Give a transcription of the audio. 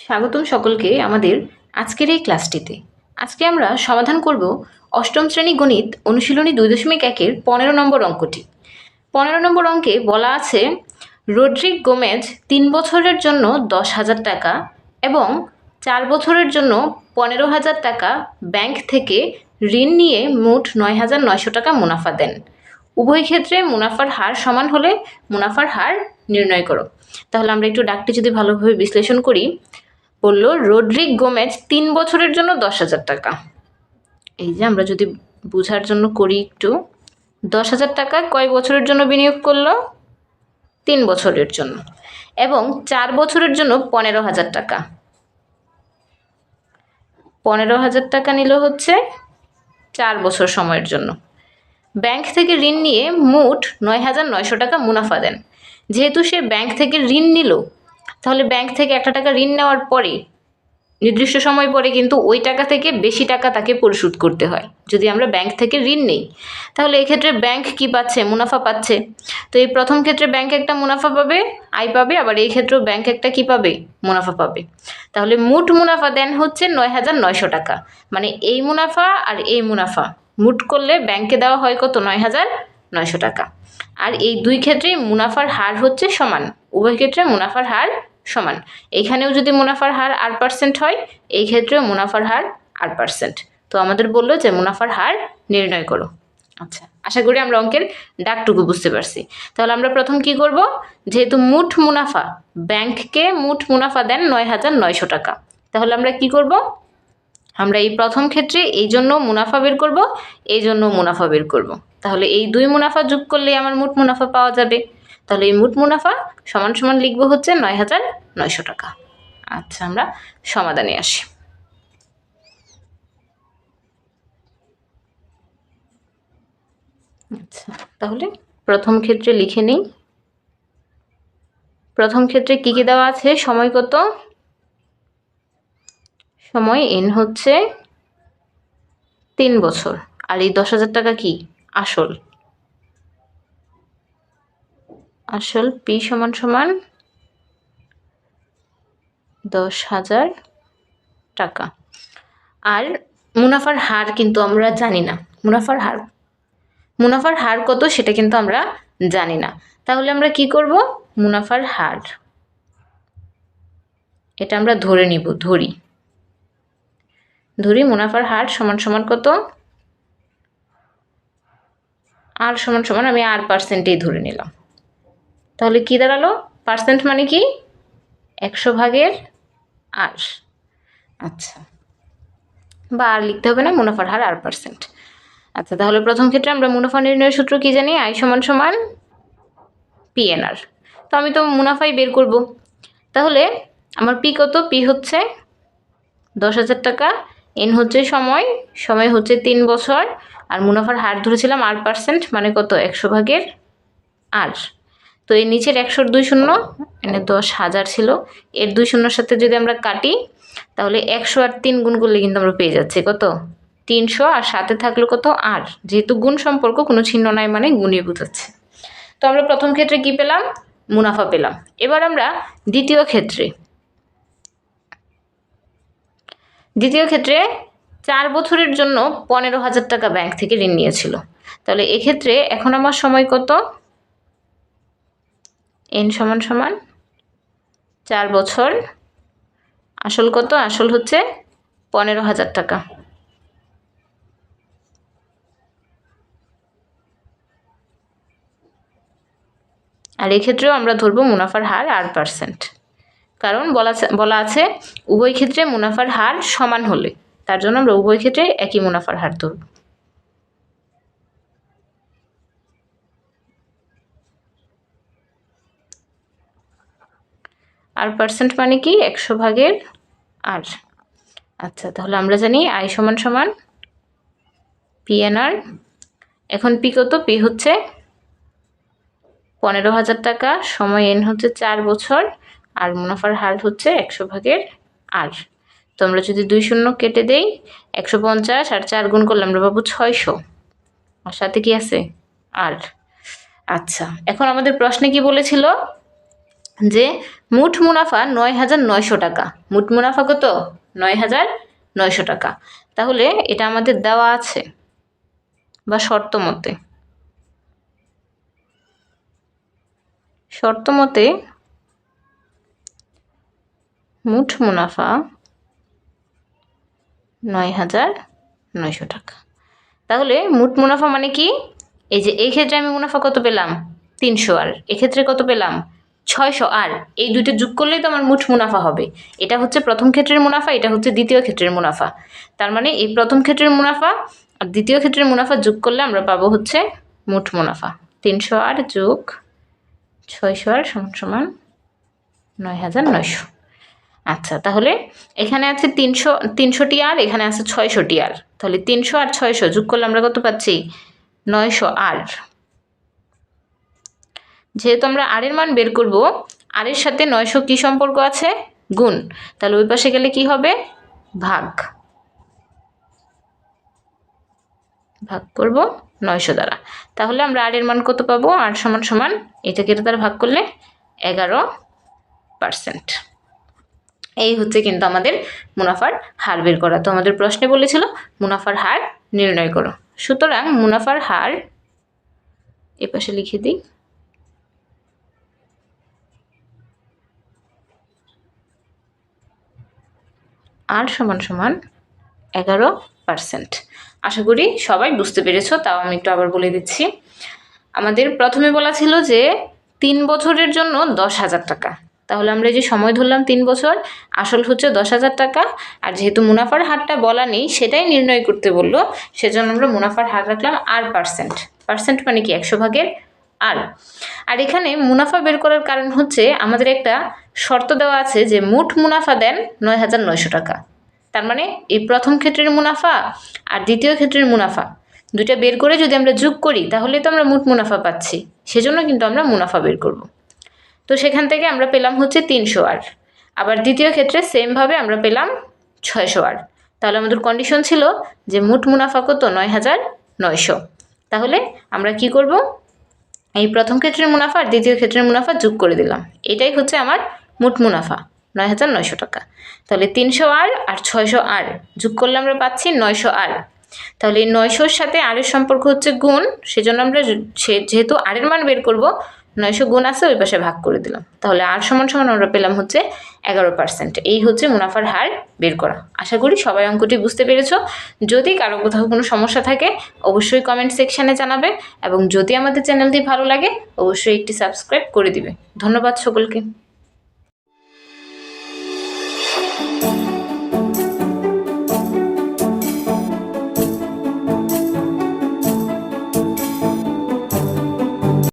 স্বাগতম সকলকে আমাদের আজকের এই ক্লাসটিতে। আজকে আমরা সমাধান করব অষ্টম শ্রেণি গণিত অনুশীলনী দুই দশমিক একের পনেরো নম্বর অঙ্কটি। পনেরো নম্বর অঙ্কে বলা আছে রোড্রিক গোমেজ তিন বছরের জন্য দশ হাজার টাকা এবং চার বছরের জন্য পনেরো হাজার টাকা ব্যাংক থেকে ঋণ নিয়ে মোট নয় হাজার নয়শো টাকা মুনাফা দেন। উভয় ক্ষেত্রে মুনাফার হার সমান হলে মুনাফার হার নির্ণয় করো। তাহলে আমরা একটু ডাকটি যদি ভালোভাবে বিশ্লেষণ করি বলল রোড্রিক গোমেজ তিন বছরের জন্য দশ হাজার টাকা। এই যে আমরা যদি বোঝার জন্য করি একটু, দশ হাজার টাকা কয় বছরের জন্য বিনিয়োগ করল? তিন বছরের জন্য। এবং চার বছরের জন্য পনেরো হাজার টাকা। পনেরো হাজার টাকা নিল হচ্ছে চার বছর সময়ের জন্য। ব্যাংক থেকে ঋণ নিয়ে মোট নয় হাজার নয়শো টাকা মুনাফা দেন। যেহেতু সে ব্যাংক থেকে ঋণ নিল তাহলে ব্যাংক থেকে একটা টাকা ঋণ নেওয়ার পরে, নির্দিষ্ট সময় পরে কিন্তু ওই টাকা থেকে বেশি টাকা তাকে পরিশোধ করতে হয়, যদি আমরা ব্যাংক থেকে ঋণ নেই। তাহলে এক্ষেত্রে ব্যাংক কি পাচ্ছে? মুনাফা পাচ্ছে। তো এই প্রথম ক্ষেত্রে ব্যাংক একটা মুনাফা পাবে, আয় পাবে, আবার এই ক্ষেত্রেও ব্যাংক একটা কি পাবে? মুনাফা পাবে। তাহলে মোট মুনাফা দেন হচ্ছে নয় হাজার নয়শো টাকা। মানে এই মুনাফা আর এই মুনাফা। মুট করলে ব্যাংকে দেওয়া হয় কত? নয় হাজার নয়শো টাকা। আর এই দুই ক্ষেত্রেই মুনাফার হার হচ্ছে সমান। উভয় ক্ষেত্রে মুনাফার হার সমান। এইখানেও যদি মুনাফার হার আট পার্সেন্ট হয়, এই ক্ষেত্রেও মুনাফার হার আট পার্সেন্ট তো আমাদের বলল যে মুনাফার হার নির্ণয় করো। আচ্ছা আশা করি আমরা অঙ্কের ডাকটুকু বুঝতে পারছি। তাহলে আমরা প্রথম কি করব? যেহেতু মুঠ মুনাফা, ব্যাংককে মুঠ মুনাফা দেন নয় হাজার নয়শো টাকা। তাহলে আমরা কি করব? আমরা এই প্রথম ক্ষেত্রে এই জন্য মুনাফা বের করব, এই জন্য মুনাফা বের করব। তাহলে এই দুই মুনাফা যোগ করলে আমার মোট মুনাফা পাওয়া যাবে। তাহলে এই মোট মুনাফা সমান সমান লিখব হচ্ছে নয় হাজার নয়শো টাকা। আচ্ছা আমরা সমাধানে আসি। আচ্ছা তাহলে প্রথম ক্ষেত্রে লিখে নিই। প্রথম ক্ষেত্রে কী কী দেওয়া আছে? সময় কত? সময় এন হচ্ছে তিন বছর। আর এই দশ হাজার টাকা কি? আসল। আসল পি সমান সমান দশ হাজার টাকা। আর মুনাফার হার কিন্তু আমরা জানি না। মুনাফার হার মুনাফার হার কত সেটা কিন্তু আমরা জানি না। তাহলে আমরা কি করব? মুনাফার হার। এটা আমরা ধরে নিব, ধরি। ধরি মুনাফার হার সমান সমান কত? আর সমান সমান আমি আর পার্সেন্টেই ধরে নিলাম। তাহলে কি দাঁড়াল? পার্সেন্ট মানে কি? একশো ভাগের আর আচ্ছা। বা আর লিখতে হবে না মুনাফার হার আর পার্সেন্ট আচ্ছা তাহলে প্রথম ক্ষেত্রে আমরা মুনাফা নির্ণয়ের সূত্র কি জানি? আই সমান সমান পিএনআর তো আমি তো মুনাফাই বের করব। তাহলে আমার পি কত? পি হচ্ছে দশ হাজার টাকা। এন হচ্ছে সময় সময় হচ্ছে তিন বছর, আর মুনাফার হার ধরেছিলাম আট পার্সেন্ট মানে কত? একশো ভাগের আর তো এই নিচের একশোর দুই শূন্য এনে দশ হাজার ছিল। এর দুই শূন্যর সাথে যদি আমরা কাটি, তাহলে একশো আর তিন গুণ করলে কিন্তু আমরা পেয়ে যাচ্ছি। কত? তিনশো, আর সাথে থাকল কত? আর যেহেতু গুণ সম্পর্ক, কোনো ছিন্ন নাই মানে গুণই বোঝাচ্ছে। তো আমরা প্রথম ক্ষেত্রে কি পেলাম? মুনাফা পেলাম। এবার আমরা দ্বিতীয় ক্ষেত্রে। দ্বিতীয় ক্ষেত্রে চার বছরের জন্য পনেরো হাজার টাকা ব্যাংক থেকে ঋণ নিয়েছিল। তাহলে এক্ষেত্রে এখন আমার সময় কত? এন সমান সমান চার বছর। আসল কত? আসল হচ্ছে পনেরো হাজার টাকা। আর এক্ষেত্রেও আমরা ধরবো মুনাফার হার আট পার্সেন্ট কারণ বলা বলা আছে, উভয় ক্ষেত্রে মুনাফার হার সমান হলে। তার জন্য আমরা উভয় ক্ষেত্রে একই মুনাফার হার ধরব। আর পার্সেন্ট মানে কি? একশো ভাগের আর। আচ্ছা তাহলে আমরা জানি আই সমান সমান পিএনআর। এখন পি কত? পি হচ্ছে পনেরো হাজার টাকা, সময় এন হচ্ছে চার বছর। আর মুনাফার হার হচ্ছে একশো ভাগের আর। তো আমরা যদি দুই শূন্য কেটে দেই, একশো পঞ্চাশ আর চার গুণ করলে আমরা পাবো ছয়শো। আর সাথে কি আছে? আর। আচ্ছা এখন আমাদের প্রশ্নে কি বলেছিল? যে মুঠ মুনাফা নয় হাজার নয়শো টাকা। মুঠ মুনাফা কত? নয় হাজার নয়শো টাকা। তাহলে এটা আমাদের দেওয়া আছে বা শর্ত মতে। শর্ত মতে মুঠ মুনাফা নয় হাজার নয়শো টাকা। তাহলে মোট মুনাফা মানে কি? এই যে এই ক্ষেত্রে আমি মুনাফা কত পেলাম? তিনশো আর। এক্ষেত্রে কত পেলাম? ছয়শো আর। এই দুইটা যোগ করলেই তো আমার মোট মুনাফা হবে। এটা হচ্ছে প্রথম ক্ষেত্রের মুনাফা, এটা হচ্ছে দ্বিতীয় ক্ষেত্রের মুনাফা। তার মানে এই প্রথম ক্ষেত্রের মুনাফা আর দ্বিতীয় ক্ষেত্রের মুনাফা যোগ করলে আমরা পাবো হচ্ছে মোট মুনাফা। তিনশো আর যোগ ছয়শো আর সমান সমান নয় হাজার নয়শো। আচ্ছা তাহলে এখানে আছে তিনশো, তিনশোটি আর, এখানে আছে ছয়শোটি আর। তাহলে তিনশো আর ছয়শো যোগ করলে আমরা কত পাচ্ছি? নয়শো আর। যেহেতু আমরা আরের মান বের করব আরের সাথে নয়শো কী সম্পর্ক আছে? গুণ। তাহলে ওই পাশে গেলে কি হবে? ভাগ। ভাগ করব নয়শো দ্বারা। তাহলে আমরা আরের মান কত পাবো? আর সমান সমান এটাকে এটা দ্বারা ভাগ করলে এগারো পার্সেন্ট। এই হচ্ছে কিন্তু আমাদের মুনাফার হার বের করা। তো আমাদের প্রশ্নে বলেছিল, মুনাফার হার নির্ণয় করো। সুতরাং মুনাফার হার, এ পাশে লিখে দিই। আর সমান সমান এগারো পার্সেন্ট। আশা করি সবাই বুঝতে পেরেছ, তাও আমি একটু আবার বলে দিচ্ছি। আমাদের প্রথমে বলা ছিল যে, তিন বছরের জন্য দশ হাজার টাকা। তাহলে আমরা যে সময় ধরলাম তিন বছর, আসল হচ্ছে দশ হাজার টাকা। আর যেহেতু মুনাফার হারটা বলা নেই, সেটাই নির্ণয় করতে বলল। সেজন্য আমরা মুনাফার হার রাখলাম আর পার্সেন্ট পার্সেন্ট মানে কি? একশো ভাগের আর। আর এখানে মুনাফা বের করার কারণ হচ্ছে আমাদের একটা শর্ত দেওয়া আছে যে মোট মুনাফা দেন নয় হাজার নয়শো টাকা। তার মানে এই প্রথম ক্ষেত্রের মুনাফা আর দ্বিতীয় ক্ষেত্রের মুনাফা দুইটা বের করে যদি আমরা যোগ করি, তাহলে তো আমরা মোট মুনাফা পাচ্ছি। সেজন্য কিন্তু আমরা মুনাফা বের করব। তো সেখান থেকে আমরা পেলাম হচ্ছে তিনশো আর। আবার দ্বিতীয় ক্ষেত্রে সেমভাবে আমরা পেলাম ছয়শো আর। তাহলে আমাদের কন্ডিশন ছিল যে মোট মুনাফা কত? নয় হাজার নয়শো। তাহলে আমরা কি করব? এই প্রথম ক্ষেত্রের মুনাফা আর দ্বিতীয় ক্ষেত্রের মুনাফা যোগ করে দিলাম। এটাই হচ্ছে আমার মোট মুনাফা, নয় হাজার নয়শো টাকা। তাহলে তিনশো আর আর ছয়শো আর যোগ করলে আমরা পাচ্ছি নয়শো আর। তাহলে নয়শোর সাথে আরের সম্পর্ক হচ্ছে গুণ, সেজন্য আমরা যেহেতু আরের মান বের করব নয়শো গুণ আছে, ওই পাশে ভাগ করে দিলাম। তাহলে আর সমান সমান আমরা পেলাম হচ্ছে এগারো পার্সেন্ট এই হচ্ছে মুনাফার হার বের করা। আশা করি সবাই অঙ্কটি বুঝতে পেরেছ। যদি কারও কোথাও কোনো সমস্যা থাকে, অবশ্যই কমেন্ট সেকশানে জানাবে এবং যদি আমাদের চ্যানেলটি ভালো লাগে, অবশ্যই একটি সাবস্ক্রাইব করে দিবে। ধন্যবাদ সকলকে।